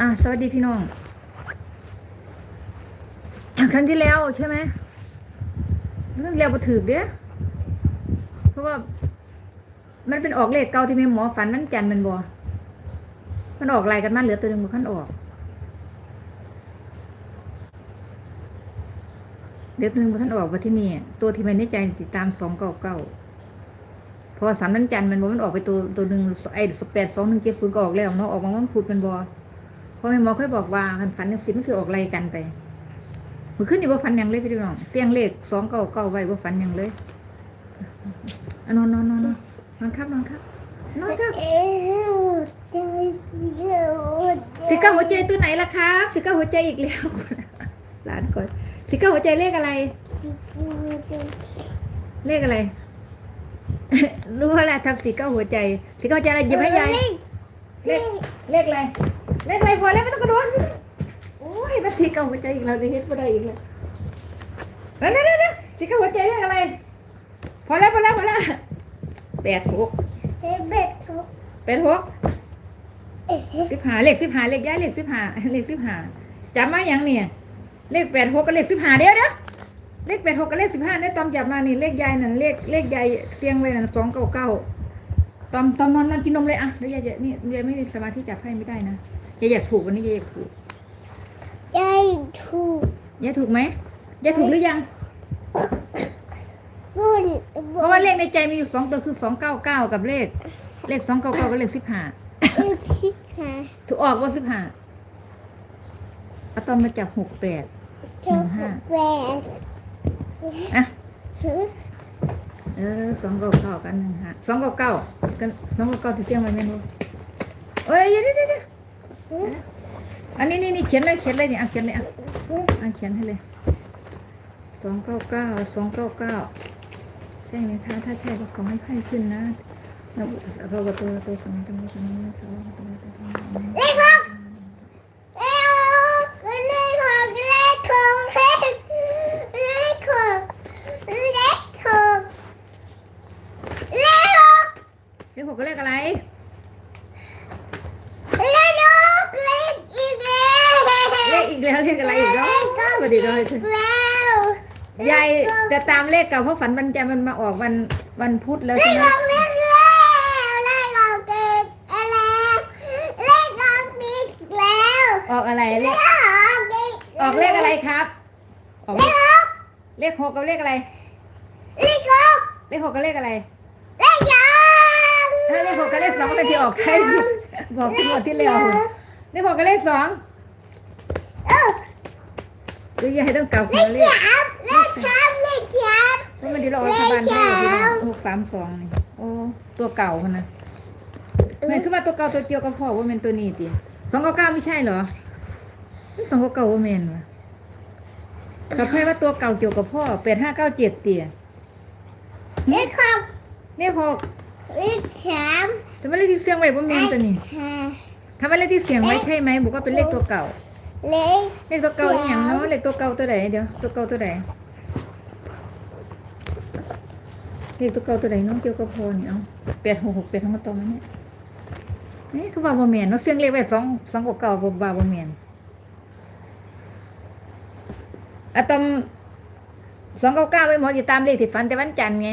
อะสวัสดีพี่น้องครั้งที่แล้วใช่ไหมครั้งที่แล้วบ่ถือเด้อเพราะว่า มันเป็นออกเลขเก่าที่แม่หมอฝันมันจันทร์มันบ่มันออกอะไรกันมาเหลือตัวหนึ่งบ่คันออกเหลือตัวหนึงบ่คันออกว่าที่นี่ ตัวที่มันในใจติดตามสองเก้าเก้าพราะว่าสามนั้นจันทร์มันบ่มันออกไปตัวตัวหนึ่งไอ้แปดสองหนึ่งเจ็ดศูนย์ก็ออกแล้วเนาะออกมาวันพุธมันบ่เพราะแม่หมอเคยบอกว่าคันฝันจังซี่มันคือออกไรกันไปมื่อคืนนี่บ่าฝันยังเลยพี่น้องเสียงเลขสองเก้าเก้าไว้บ่าฝันยังเลยนอนนอนนอนนอนนอนครับนอนครับนอนครับเอ๊ะใจเดียวสิก้าหัวใจตัวไหนล่ะครับสิก้าหัวใจอีกแล้วหลานก่อนสิก้าหัวใจเลขอะไรเลขอะไรรู้ว่าอะไรทำสิก้าหัวใจสิก้าหัวใจอะไรหยิบให้ยายเลขเลขอะไร เลขอะไรพอแล้วไม่ต้องกระโดดโอ้ยมาสิก้าหัวใจอีกแล้วได้เฮ็ดบ่ได้อีกแล้วเดี๋ยวเดี๋ยวเดี๋ยวสิก้าหัวใจเลขอะไร พอแล้วพอแล้วพอแล้วแปดหกเอ๊ะเบ็ดก็แปดหกเอ๊ะสิบหาเลขสิบหาเลขย้ายเลขสิบหาเลขสิบหาจำมาอย่างเนี่ย เลขแปดหกกับเลขสิบหาเดียวเด้อเลขแปดหกกับเลขสิบห้าได้ตอมจับมานี่เลขยายนั่นเลขเลขยายเสียงไว้นั่นสองเก้าเก้าตอมตอมนอนนอนกินนมเลยอะแล้วยายจะนี่ยายไม่มีสมาธิจับให้ไม่ได้นะ ยายอยากถูกวันนี้ยายอยากถูกใจถูกยายถูกไหมยายถูกหรือยังบุญเพราะว่าเลขในใจมีอยู่สองตัวคือสองเก้าเก้ากับเลข เลขสองเก้าเก้ากับเลขสิบห้าบุญสิคะถูกออกว่าสิบห้าอะตอมมาจับหกแปดเจ้าแหวนอะเออสองเก้าเก้ากันหนึ่งฮะสองเก้าเก้ากันสองเก้าเก้าที่เสียงไว้แม่นบ่เอ้ยเดี๋ยวเดี๋ยวเดี๋ยว อันนี้นี่นี่เขียนเลยเขียนเลยนี่อะเขียนเลยอะอะเขียนให้เลยสองเก้าเก้าสองเก้าเก้าใช่ไหมคะถ้าใช่ก็ขอให้ไข้ขึ้นนะเราเราก็ตัวตัวสองตัวตัวนี้ตัวตัวตัวตัวเลขหกเลขหกเลขหกเลขหกเลขหกเลขหกเลขหก เลขหกก็เลขอะไร เลขหกเลขอีกแล้ว เลขอีกแล้วเลขอะไรอีกแล้วสวัสดีเลย แล้ว ยายแต่ตามเลขเก่าเพราะฝันวันจันทร์มันมาออกวันวันพุธแล้วเลใช่ขไหมออกเลขแล้วเลขออกเกิดอะไรเลขออกอีกแล้วออกอะไรเลเลขขออกอีกออกเลขอะไรครับออกเลเลขขออกเลขหกกับเลขอะไร เลขออกเลขหกกับเลขอะไร เลขสองถ้าเลขหกกับเลขสองก็เป็นที่ออกใช่บอกที่หมดที่แล้วเลขหกกับเลขสองเออหรือยายต้องกลับเลหัวขเลขสามเลขสามเลขสาม เพราะมันที่เรารัฐบาลไทยที่หกสามสองนี่โอ้ตัวเก่าคนนะแม่คือว่าตัวเก่าตัวเกี่ยวกับพ่อว่ามันตัวนี้ตีสองเก้าเก้าไม่ใช่เหรอสองเก้าเก้าว่าแมนวะกับใครว่าตัวเก่าเกี่ยวกับพ่อแปดห้าเก้าเจ็ดเตี๋ยเลขหกเลขหกเลขสามแต่ว่าเลขที่เสียงไว้ว่าแมนตัวนี้ห้าถ้าว่าเลขที่เสียงไว้ใช่ไหมบอกว่าเป็นเลขตัวเก่าเลขเลขตัวเก่าอหย่างเนาะเลขตัวเก่าตัวไหนเดี๋ยวตัวเก่าตัวไหน เลขตัวเก่าตัวไหนเน้องเกี่ยวกับพอเนี่ยเอาแปดหกหกแปดทั้งหมดตรงนั้นเนี่ยนี่คือว่าบ่แมนเนาะเสียงเลขไว้สองสองกว่าเก่าบ่บ่าบ่แมนอะตอมสองเก้าเก้าไว้หมออยู่ตามเลขที่ฝันแต่วันจันทร์ไง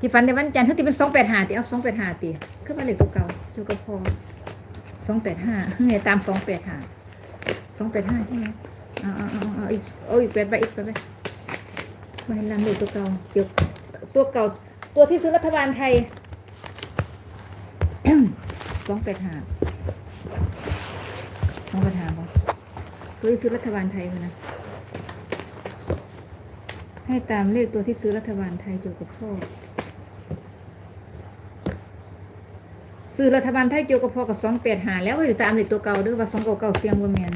ที่ฝันแต่วันจันทร์ที่เป็นสองแปดห้าตีเอาสองแปดห้าตีคือว่าเลขตัวเก่าเกี่ยวกับพอสองแปดห้าเนี่ยตามสองแปดห้าสองแปดห้าใช่ไหมอ๋อาเอาเออีกโอ้ยแปดใบอีกแปดใบมาให้ลำเลยตัวเก่าเดี๋ยว ตัวเก่าตัวที่ซื้อรัฐบาลไทยสองแปดห้าสองแปดห้าบอตัวที่ซื้อรัฐบาลไทยมานะให้ตามเลขตัวที่ซื้อรัฐบาลไทยเกี่ยวกับพ่อซื้อรัฐบาลไทยเกี่ยวกับพ่อกับสองแปดหาแล้วก็อยู่ตามเลขตัวเก่าด้วยว่าสองเก่าเก่าเสียงว่าแมน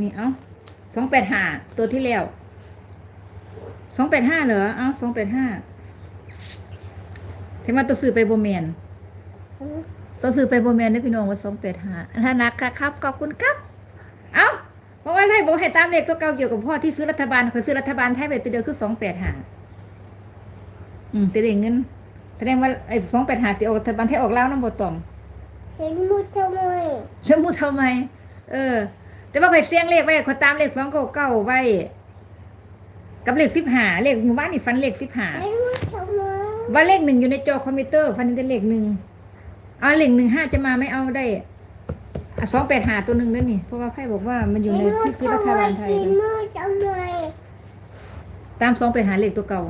นี่เอ้าสองแปดหาตัวที่แล้ว องแปดห้าเหรอเอ้าสองแปดห้าเทมาตัวซื้อไปโบแมนตัวซื้อไปโบแมนนะพี่น้องว่าสองแปดห้าถ้านักครับขอบคุณครับ เอ้าเพราะว่าไทยบอกให้ตามเลขตัวเก่าเกี่ยวกับพ่อที่ซื้อรัฐบาลเคยซื้อรัฐบาลไทยไปตัวเดียวคือสองแปดหาอืมแต่เด็เงินแสดงว่าไอ้สองแปดหาสิออกรัฐบาลไทยออกแล้วน้ำบตอมเห็นมุดทำไมจะมูทำไม เออ แต่ว่าข่อยเสียงเลขไว้ข่อยตามเลขสองเก้าเก้าไว้ กับเลขสิบห้าเลขหมู่บ้านนี่ฟันเลขสิบห้าไม่รู้ทำไมว่าเลขหนึ่งอยู่ในจอคอมพิวเตอร์ฟันเป็นเลขหนึ่งเอาเลขหนึ่งห้าจะมาไม่เอาได้สองแปดหาตัวหนึ่งนั่นนี่เพราะว่าไพ่บอกว่ามันอยู่ในที่ซื้อรัฐบาลไทยไม่เลยรู้ทำไมตามสองแปดหาเลขตัวเก่า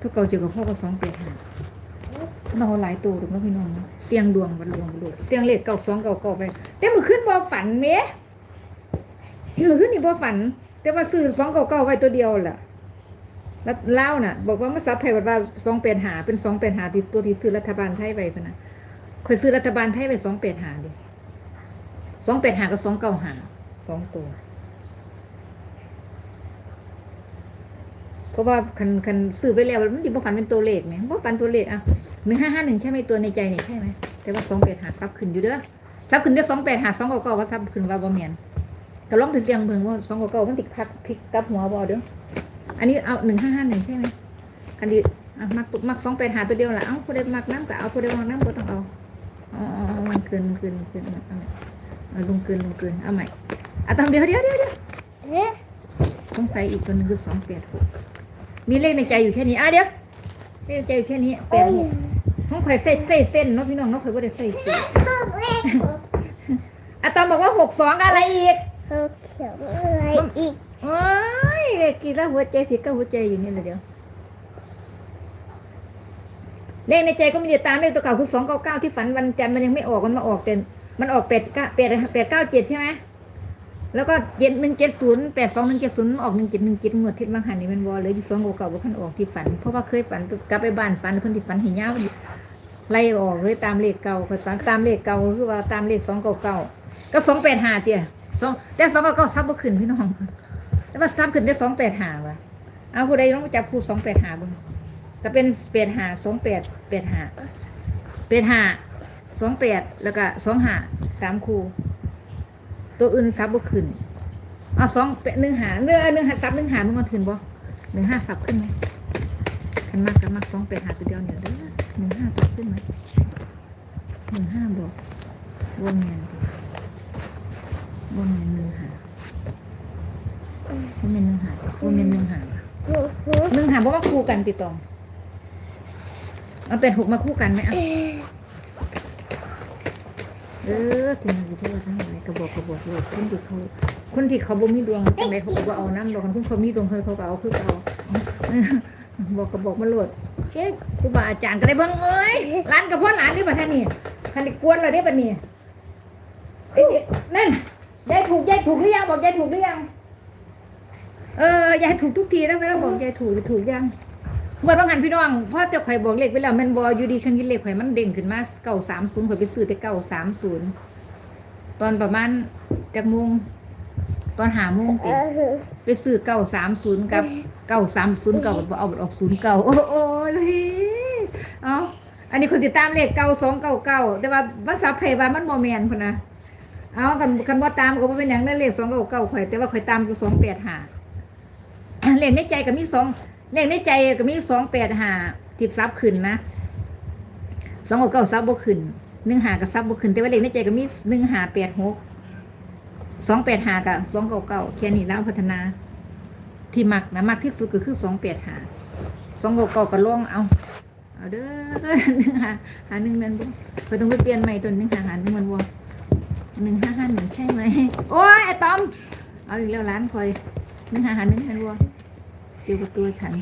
ตัวเก่าเจอกับพ่อก็สองแปดหาน้องหลายตัวถูกไหมพี่น้องเสียงดวงวันดวงวันดวงเสียงเลขเก่าสองเก่าเก่าไปแต่มือขึ้นบ่ฝันเมะมือขึ้นนี่บ่ฝัน แต่ว่าซื้อสองเก่าเก่าไว้ตัวเดียวแหละแล้วเล่าน่ะ บอกว่ามาซับไทยว่าสองเป็นหาเป็นสองเป็นหาติดตัวที่ซื้อรัฐบาลไทยไปพนะเคยซื้อรัฐบาลไทยไปสองเป็นหาดิสองเป็นหากับสองเก้าหาสองตัว เพราะว่าคันคันซื้อไปแล้วมันดิบ่ฝันเป็นตัวเลขไงบ่ฝันตัวเลขอะหนึ่งห้าห้าหนึ่งใช่ไหมตัวในใจนี่ใช่ไหมแต่ว่าสองเป็นหาซับขึ้นอยู่เด้อซับขึ้นได้สองเป็นหาสองเก้าเก้าว่าซับขึ้นว่าบ่แมน ก็ลองถึงเสียงเบิ่งว่าสองเก้าเก้ามันติดพักพลิกกับหัวบ่เด้ออันนี้เอาหนึ่งห้าห้าหนึ่งใช่ไหมกันดีอะมักตุกมักสองแปดหาตัวเดียวแหละเอ้าผู้ใดมักน้ำก็เอาผู้ใดมักน้ำก็ต้องเอาอ๋ออ๋ออ๋อมันเกินมันเกินมันเกินเอาใหม่เอาลงเกินลงเกินเอาใหม่อะตามเดียวเดียวเดียวเดียวต้องใส่อีกตัวหนึงคือสองแปดหกมีเลขในใจอยู่แค่นี้อะเดี๋ยวเลขในใจอยู่แค่นี้แปโอ้ดยหกห้องข่อยใส่ใส่เส้นเนาะพี่น้องเนาะข่อยว่าได้เส้นชอบเลขหกอะตอมบอกว่าหกสองอะไรอีก หกเขียวอะไรอีกโอ้ยกี่ละหัวใจสิก็หัวใจอยู่นี่แหละเดี๋ยวเลขในใจก็มีแต่ตามเลขตัวเก่าคือสองเก้าเก้าที่ฝันวันจันทร์มันยังไม่ออกมันมาออกแต่มันออกแปดเก้าแปดแปดเก้าเจ็ดใช่ไหมแล้วก็เจ็ดหนึ่งเจ็ดศูนย์แปดสองหนึ่งเจ็ดศูนย์ออกหนึ่งเจ็ดหนึ่งเจ็ดงวดทิศบางหันนี่มันวอลเลยอยู่สองเก่าเก่าว่าขันออกที่ฝัน เพราะว่าเคยฝันกลับไปบ้านฝันเพิ่นที่ฝันเห็นยาวไล่ออกเลยตามเลขเก่าเคยฝันตามเลขเก่าคือว่าตามเลขสองเก่าเก่าก็สองแปดห้าเตี้ย สองแต่สองก่าเก่าซับบ่ขึ้นพี่น้อง แต่ว่าซับขึ้นได้สองแปดหาว่ะเอาผู้ใดต้องจับคู่สองแปดหาบ้างก็เป็นแปดหาสองแปดแปดหาเป็นห้าสองแปดแล้วก็สองหาสามคูตัวอื่นซับบ่ขึ้นเอาสองแปดหนึ่งหาเนื้อหนึ่งหาซับหนึ่งหามึงมันขึ้นบ่หนึ่งห้าซับขึ้นไหมขันมากกันมากสองแปดหาตัวเดียวเนี่ยเด้อหนึ่งห้าซับขึ้นไหมหนึ่งห้าบอกวงเงินดิ วงเงินหนึ่งหาวงเงินหนึ่งหาวงเงินหนึ่งหาหนึ่งหาเพราะว่าคู่กันติดต่อเอาเป็นหกมาคู่กันไหมอะเออถึงอยู่ที่าทั้งหลายกระบอกกระบอกเลยคนที่เขาคนที่เขาบ่มีดวงจังไดเขาก็บ่เอาน้ำดอกคนเขามีดวงเขาเขาก็เอาคือเอาบอกกระบอกมาโหลดครูบาอาจารย์ก็ได้เบิ่งเอ้ยร้านกับพ่อหลานนี่บัดท่านี่คันได้กวนเราได้บัดนี้เอ้ยนั่น ยายถูกยายถูกหรือยังบอกยายถูกหรือยังเออยายถูกทุกทีนะเวลาบอกยายถูกหรือถูกยังเมื่อต้องหันพี่น้องพ่อเจ้าข่อยบอกเลขไปแล้วแมันบออยู่ดีคันกินเลขข่อยมันเด้งขึ้นมาเก้าสามศูนย์ข่อยไปซื้อแต่เก้าสามศูนย์ตอนประมาณจากโมงตอนหาโมงติไปซื้อเก้าสามศูนย์กับเก้าสามศูนย์เก้าเอาออกศูนย์เก้าโอ้โอ้เลยเอาอันนี้คนติดตามเลขเก้าสองเก้าเก้าแต่ว่าภาษาไทยว่ามันโมแมนคนนะ เอากันกันว่าตามก็บ่เป็นอย่างนั้นเลขสองเก้าเก้าข่อยแต่ว่าข่อยตามคือสองแปดหาเลขในใจก็มีสองเลขในใจก็มีสองแปดหาทิบซับขึ้นนะสองเก้าซับบ่ขึ้นหนึ่งหากับซับบ่ขึ้น แต่ว่าเลขในใจก็มีหนึ่งหาแปดหกสองแปดหากับสองเก้าเก้าแค่นี้แล้วพัฒนา ที่มักนะมักที่สุดก็คือสองแปดหาสองเก้าเก้าก็ล่องเอาเอาเด้อหนึ่งหาหาหนึ่งแมันบ่เพิ่นต้องไปเปลี่ยนใหม่ตัวหนึ่งหาหาหนึ่งมันบ่ หนึ่งห้าห้าหนึ่งใช่ไหมโอ้ยไอ้ตอม เอาอีกแล้วร้านคอยหนึ่งห้าห้าหนึ่งแมันบ่เกี่ยวกับตัวฉัน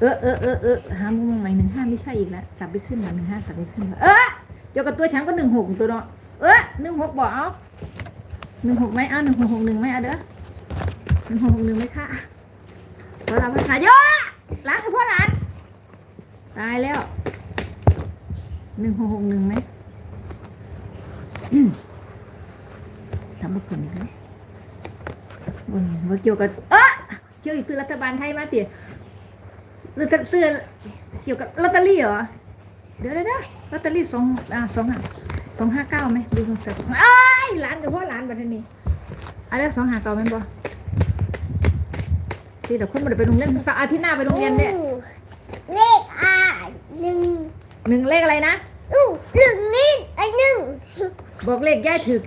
เออเออเออเออหามุมใหม่หนึ่งห้าไม่ใช่อีกแล้วกลับไปขึ้นมาหนึ่งห้ากลับไปขึ้นมาเออเกี่ยวกับตัวฉันก็หนึ่งหกตัวเนาะเออหนึ่งหกบอกเอาหนึ่งหกไหมเอาหนึ่งหกหกหนึ่งไหมเอาเด้อหนึ่งหกหกหนึ่งไหมคะพอเราไปขายเยอะร้านคือพ่อร้านตายแล้วหนึ่งหกหกหนึ่งไหมำบุคคลอีกแล้วบนว่าเกี่ยวกับเออเกี่ยวกับซื้อรัฐบาลไทยมาเตี๋ยหรือจะซื้อเกี่ยวกับลอตเตอรี่เหรอเดี๋ยวเดี๋ยวเดี๋ยวลอตเตอรี่สองอ่าสองห้าสองห้าเก้าไหมดูคอนเสิร์ตไอ้ายร้านกับพ่อร้านบัดนี้อะไรสองห้าเก้าแม่นบ่ที่เดี๋ยวคนมาไปโรงเรียนสักอาทิตย์หน้าไปโรงเรียนเนี่ยเลขอ่าหนึ่งหนึ่งเลขอะไรนะอู้หนึ่งนี่ไอ้หนึ่งบอกเลขยายถึก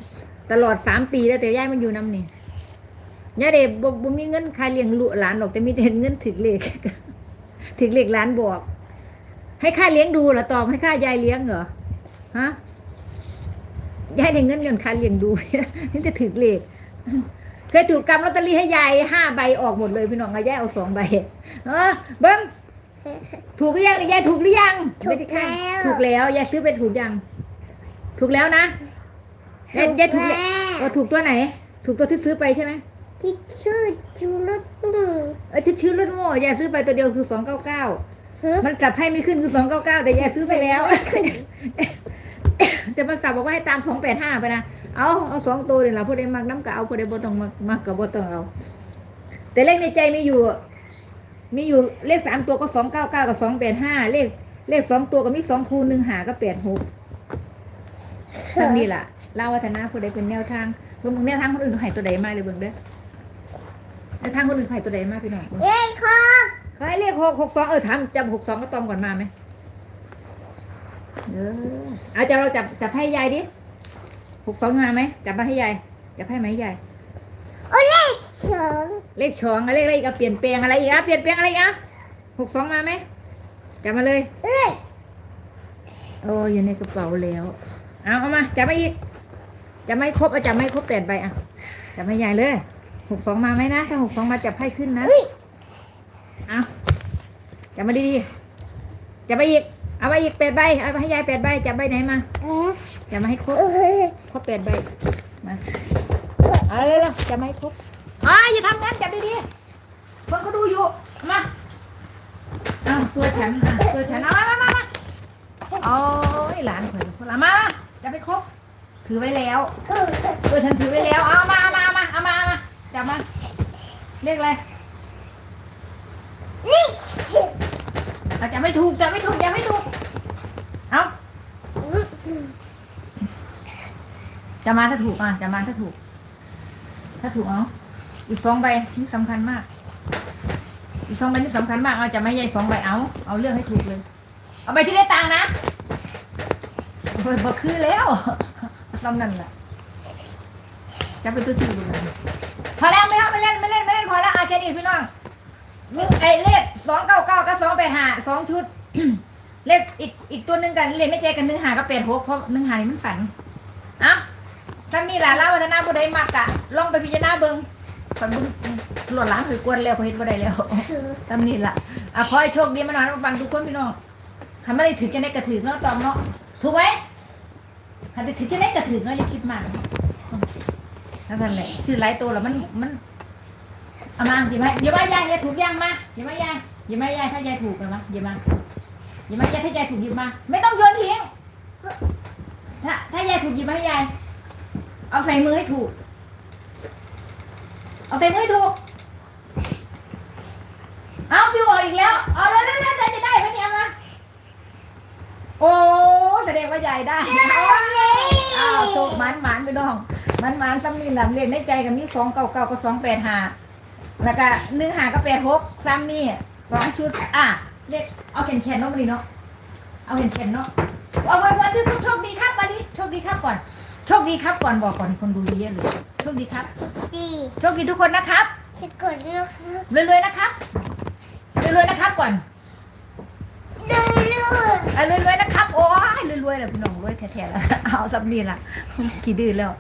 ตลอดสามปีแล้วแต่ยายมันอยู่น้ำนี่ยายเด็บ่บ่มีเงินค่าเลี้ยงลูกหลานหรอกแต่มีแต่เงินถึกเลขถึกเลขหลานบอก ให้ค่าเลี้ยงดูเหรอตอบให้ค่ายายเลี้ยงเหรอฮะยายได้เงินเงินค่าเลี้ยงดูนี่จะถึกเลขเคยถูกกำลอตเตอรี่ให้ยายห้าใบออกหมดเลยพี่น้องเอายายเอาสองใบเออเบิ้งถูกหรือยังยายถูกหรือยังถูกแล้วถูกแล้วยายซื้อไปถูกยัง ถูกแล้วนะ ยายยายถูกแล้วเออถูกตัวไหน ถูกตัวที่ซื้อไปใช่ไหมที่ชื่อชูรสมือเออที่ชื่อรถโม่ยายซื้อไปตัวเดียวคือสองเก้าเก้าฮะมันกลับให้ไม่ขึ้นคือสองเก้าเก้าแต่ยายซื้อไปแล้ว แต่มันสับบอกว่าให้ตามสองแปดห้าไปนะเอาเอาสองตัวเลยล่ะพอได้มักน้ำกะเอาพอได้บ่ต้องมักมักกับบ่ต้องเอา แต่เลขในใจมีอยู่ มีอยู่เลขสามตัวก็สองเก้าเก้ากับสองแปดห้าเลขเลขสองตัวก็มีสองคูณหนึ่งหาก็แปดหกสันนี่ล่ะเล่าวัฒนาผู้ใดเป็นแนวทางเบิ่งแนวทางคนอื่นเขาให้ตัวใดมาเลยเบิ่งเด้อแนวทางคนอื่นเขาให้ตัวใดมาพี่น้องเบิ่งเอ้ยคอเขาให้เลขหกหกสองเออทำจำหกสองก็ตอมก่อนมาไหมเออเอาจะเราจับจับให้ยายดิหกสองมาไหมจับมาให้ยายจับให้ไหมยายโอ้เลขสองเลขสองอะไรอะไรอีกอะเปลี่ยนแปลงอะไรอีกอะเปลี่ยนแปลงอะไรอีกอะหกสองมาไหมจับมาเลยเอ้ยโอ้อยู่ในกระเป๋าแล้ว เอาเอามาจับมาอีก จับไม่ครบเอาจับไม่ครบแปดใบอะจับให้ยายเลยหกสองมาไหมนะถ้าหกสองมาจับให้ขึ้นนะอุ้ยเอาจับมาดีๆจับไปอีกเอาไปอีกแปดใบเอาไปให้ยายแปดใบจับใบไหนมาเอ๊ะจับมาให้ครบเอ้ยครบแปดใบมาเอาเลยเลยจับมาให้ครบอ่าอย่าทำงั้นจับดีๆคนเขาดูอยู่มาเอาตัวฉันอะตัวฉันเอามามามามาโอ้ยหลานเผยคนละมามาจับไปครบ ถือไว้แล้วตัวฉันถือไว้แล้วเอามาเอามาเอามาเอามาเอามาจับมาเรียกอะไรนี่เอาจับไม่ถูกจับไม่ถูกจับไม่ถูกเอาจะมาถ้าถูกอะจะมาถ้าถูก ถ้าถูกเอาอีกสองใบนี่สำคัญมาก อีกสองใบนี่สำคัญมากเอาจะไม่ใหญ่สองใบเอาเอาเรื่องให้ถูกเลย เอาใบที่ได้ตังนะเปิดบ่คือแล้ว ซ้ำนั่นแหละจะไปตื้อๆดูเลยพอแล้วไม่ต้องไม่เล่นไม่เล่นไม่เล่นพอแล้วอาแค่นี้พี่น้องมีไอเลขสองเก้าเก้ากับสองแปดห้าสองชุด เลขอีกอีกตัวหนึ่งกันเลขไม่เจกันหนึ่งหากับแปดหกเพราะหนึ่งหานี่มันฝันอะถ้ามีหลานเล่าวัฒนาบุได้มักอะลองไปพิจารณาเบิ้งฝันบุญหลวดล้างถือกวนแล้วพอเห็นบ่ได้แล้วตำนี้ล่ะอะขอให้โชคดีมานอนฟังทุกคนพี่น้องทำไม่ได้ถือจะได้กระถือเนาะตอมเนาะถูกไหม ถ้าได้ถือจะได้กระถือเนาะอย่าคิดมากนั่นนั่นแหละซื้อหลายตัวแล้วมันมันเอามาอย่ามาอย่ามายายยายถูกยังมาอย่ามายายอย่ามายายถ้ายายถูกกันมาอย่ามาอย่ามายายถ้ายายถูกหยิบมา ไม่ต้องโยนทิ้งถ้าถ้ายายถูกหยิบมาให้ยายเอาใส่มือให้ถูก เอาใส่มือให้ถูกเอาพี่บอกอีกแล้วเอาแล้วแล้วแล้วจะได้ไหมเนี่ยมา โอ้แสดงว่ายายได้อ้าวโชคหมันหมันไปน้องหมันหมันซ้ำนี่หลังเรียนในใจกับนี่สองเก้าเก้ากับสองแปดห้าแล้วก็หนึ่งห้ากับแปดหกซ้ำนี่สองชุดอะเรียกเอาแขนแขนๆเนาะมาดิเนาะเอาแขนแขนๆเนาะเอาไว้วันที่โชคดีครับมาดิโชคดีครับก่อนโชคดีครับก่อนบอกก่อนคนดูเยอะเลยโชคดีครับดีโชคดีทุกคนนะครับสะกดนะครับรวยๆนะครับรวยๆนะครับก่อนดูลูกอะ รวยๆนะครับ โอ้ยรวยๆเลยพี่น้องรวยแท้ๆแล้วเอาสับมีล่ะขี้ดื้อแล้ว